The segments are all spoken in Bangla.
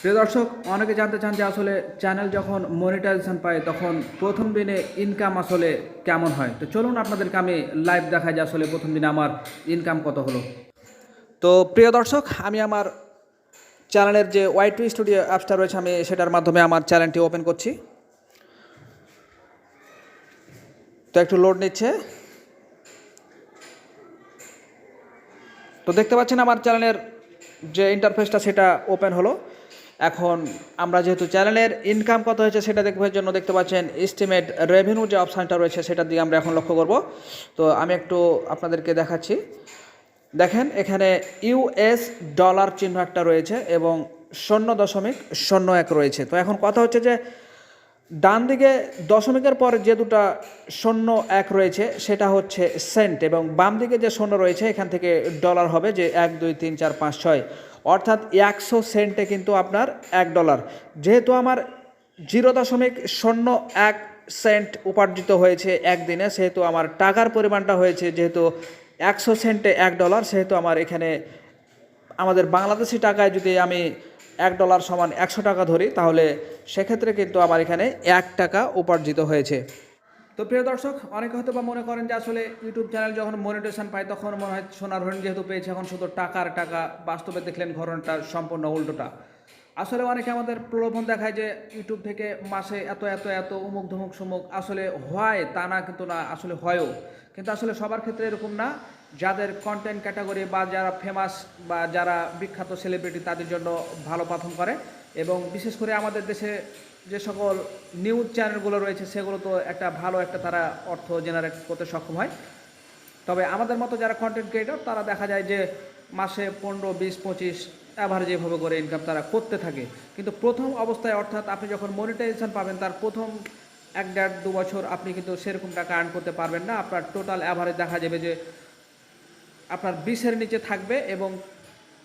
প্রিয় দর্শক, অনেকে জানতে চান যে আসলে চ্যানেল যখন মনিটাইজেশন পায়, তখন প্রথম দিনে ইনকাম আসলে কেমন হয়? তো চলুন আপনাদেরকে আমি লাইভ দেখাই যে আসলে প্রথম দিনে আমার ইনকাম কত হলো। তো প্রিয় দর্শক, আমি আমার চ্যানেলের যে ওয়াই টু স্টুডিও অ্যাপসটা রয়েছে, আমি সেটার মাধ্যমে আমার চ্যানেলটি ওপেন করছি। তো একটু লোড নিচ্ছে। তো দেখতে পাচ্ছেন আমার চ্যানেলের যে ইন্টারফেসটা সেটা ওপেন হলো। এখন আমরা যেহেতু চ্যানেলের ইনকাম কত হয়েছে সেটা দেখবার জন্য দেখতে পাচ্ছেন এস্টিমেট রেভিনিউ যে অপশানটা রয়েছে সেটা দিয়ে আমরা এখন লক্ষ্য করব। তো আমি একটু আপনাদেরকে দেখাচ্ছি। দেখেন, এখানে ইউএস ডলার চিহ্ন একটা রয়েছে এবং শূন্য দশমিক শূন্য এক রয়েছে। তো এখন কথা হচ্ছে যে, ডান দিকে দশমিকের পর যে দুটা শূন্য এক রয়েছে, সেটা হচ্ছে সেন্ট এবং বাম দিকে যে শূন্য রয়েছে, এখান থেকে ডলার হবে যে এক, দুই, তিন, চার, পাঁচ, ছয়। অর্থাৎ একশো সেন্টে কিন্তু আপনার এক ডলার। যেহেতু আমার জিরো দশমিক শূন্য এক সেন্ট উপার্জিত হয়েছে একদিনে, সেহেতু আমার টাকার পরিমাণটা হয়েছে, যেহেতু একশো সেন্টে এক ডলার, সেহেতু আমার এখানে আমাদের বাংলাদেশি টাকায় যদি আমি এক ডলার সমান একশো টাকা ধরি, তাহলে সেক্ষেত্রে কিন্তু আমার এখানে এক টাকা উপার্জিত হয়েছে। তো প্রিয় দর্শক, অনেকে হয়তো বা মনে করেন যে আসলে ইউটিউব চ্যানেল যখন মনিটেশন পায়, তখন মনে হয় সোনার হরিণ যেহেতু পেয়েছে, এখন শুধু টাকার টাকা বাস্তবে দেখলেন ঘটনাটা সম্পূর্ণ উল্টোটা। আসলে অনেকে আমাদের প্রলোভন দেখায় যে ইউটিউব থেকে মাসে এত এত এত উমুক ধুমুক সুমুক আসলে হয়, তা না কিন্তু না, আসলে হয়ও। কিন্তু আসলে সবার ক্ষেত্রে এরকম না। যাদের কন্টেন্ট ক্যাটাগরি বা যারা ফেমাস বা যারা বিখ্যাত সেলিব্রিটি তাদের জন্য ভালো পারফর্ম করে। এবং বিশেষ করে আমাদের দেশে যে সকল নিউজ চ্যানেলগুলো রয়েছে, সেগুলো তো একটা ভালো একটা তারা অর্থ জেনারেট করতে সক্ষম হয়। তবে আমাদের মতো যারা কন্টেন্ট ক্রিয়েটর তারা দেখা যায় যে মাসে পনেরো, বিশ, পঁচিশ অ্যাভারেজ এভাবে করে ইনকাম তারা করতে থাকে। কিন্তু প্রথম অবস্থায় অর্থাৎ আপনি যখন মনিটাইজেশন পাবেন, তার প্রথম এক, দেড়, দু বছর আপনি কিন্তু সেরকম টাকা আর্ন করতে পারবেন না। আপনার টোটাল অ্যাভারেজ দেখা যাবে যে আপনার বিশের নিচে থাকবে এবং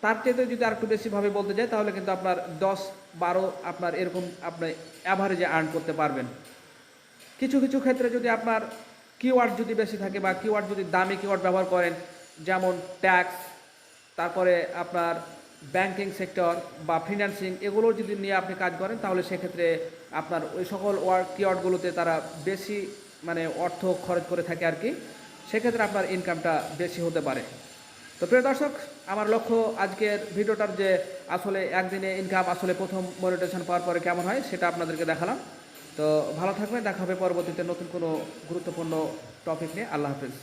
তার চেয়ে যদি আর একটু বেশিভাবে বলতে যাই, তাহলে কিন্তু আপনার দশ, বারো আপনার এরকম আপনি অ্যাভারেজে আর্ন করতে পারবেন। কিছু কিছু ক্ষেত্রে যদি আপনার কিওয়ার্ড যদি বেশি থাকে বা কিওয়ার্ড যদি দামি কিওয়ার্ড ব্যবহার করেন, যেমন ট্যাক্স তারপরে আপনার ব্যাংকিং সেক্টর বা ফিনান্সিং এগুলো যদি নিয়ে আপনি কাজ করেন, তাহলে সেক্ষেত্রে আপনার ওই সকল ওয়ার্ড কিওয়ার্ডগুলোতে তারা বেশি মানে অর্থ খরচ করে থাকে আর কি। সেক্ষেত্রে আপনার ইনকামটা বেশি হতে পারে। তো প্রিয় দর্শক, আমার লক্ষ্য আজকের ভিডিওটার যে আসলে একদিনে ইনকাম আসলে প্রথম মনিটেশন পাওয়ার পরে কেমন হয় সেটা আপনাদেরকে দেখালাম। তো ভালো থাকবেন, দেখা হবে পরবর্তীতে নতুন কোনো গুরুত্বপূর্ণ টপিক নিয়ে। আল্লাহ হাফিজ।